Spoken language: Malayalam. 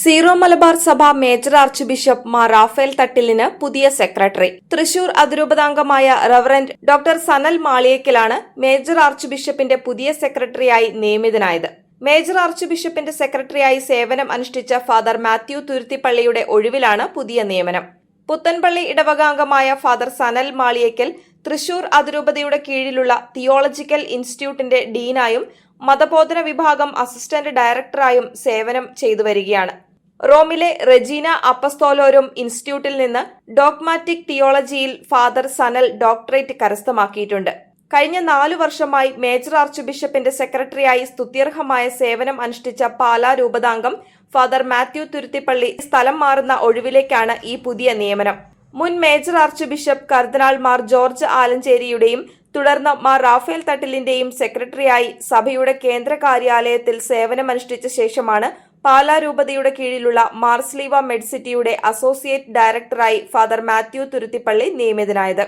സീറോ മലബാർ സഭ major arch bishop Mar Rafale തട്ടിലിന് പുതിയ സെക്രട്ടറി. തൃശൂർ അതിരൂപതാംഗമായ റവറന്റ് ഡോക്ടർ സനൽ മാളിയേക്കലാണ് മേജർ ആർച്ച് ബിഷപ്പിന്റെ പുതിയ സെക്രട്ടറിയായി നിയമിതനായത്. മേജർ ആർച്ച് ബിഷപ്പിന്റെ സെക്രട്ടറിയായി സേവനം അനുഷ്ഠിച്ച ഫാദർ മാത്യു തുരുത്തിപ്പള്ളിയുടെ ഒഴിവിലാണ് പുതിയ നിയമനം. പുത്തൻപള്ളി ഇടവകാംഗമായ ഫാദർ സനൽ മാളിയേക്കൽ തൃശൂർ അതിരൂപതയുടെ കീഴിലുള്ള തിയോളജിക്കൽ ഇൻസ്റ്റിറ്റ്യൂട്ടിന്റെ ഡീനായും മതബോധന വിഭാഗം അസിസ്റ്റന്റ് ഡയറക്ടറായും സേവനം ചെയ്തു വരികയാണ്. റോമിലെ റെജീന അപ്പസ്തോലോരും ഇൻസ്റ്റിറ്റ്യൂട്ടിൽ നിന്ന് ഡോഗ്മാറ്റിക് തിയോളജിയിൽ ഫാദർ സനൽ ഡോക്ടറേറ്റ് കരസ്ഥമാക്കിയിട്ടുണ്ട്. കഴിഞ്ഞ നാലു വർഷമായി മേജർ ആർച്ച് ബിഷപ്പിന്റെ സെക്രട്ടറിയായി സ്തുത്യർഹമായ സേവനം അനുഷ്ഠിച്ച പാലാ രൂപതാംഗം ഫാദർ മാത്യു തുരുത്തിപ്പള്ളി സ്ഥലം മാറുന്ന ഒഴിവിലേക്കാണ് ഈ പുതിയ നിയമനം. മുൻ മേജർ ആർച്ച് ബിഷപ്പ് കർദിനാൾമാർ ജോർജ് ആലഞ്ചേരിയുടെയും തുടർന്ന് മാർ റാഫേൽ തട്ടിലിന്റെയും സെക്രട്ടറിയായി സഭയുടെ കേന്ദ്ര കാര്യാലയത്തിൽ സേവനമനുഷ്ഠിച്ച ശേഷമാണ് പാലാ രൂപതയുടെ കീഴിലുള്ള മാർസ്ലീവ മെഡ്സിറ്റിയുടെ അസോസിയേറ്റ് ഡയറക്ടറായി ഫാദർ മാത്യു തുരുത്തിപ്പള്ളി നിയമിതനായത്.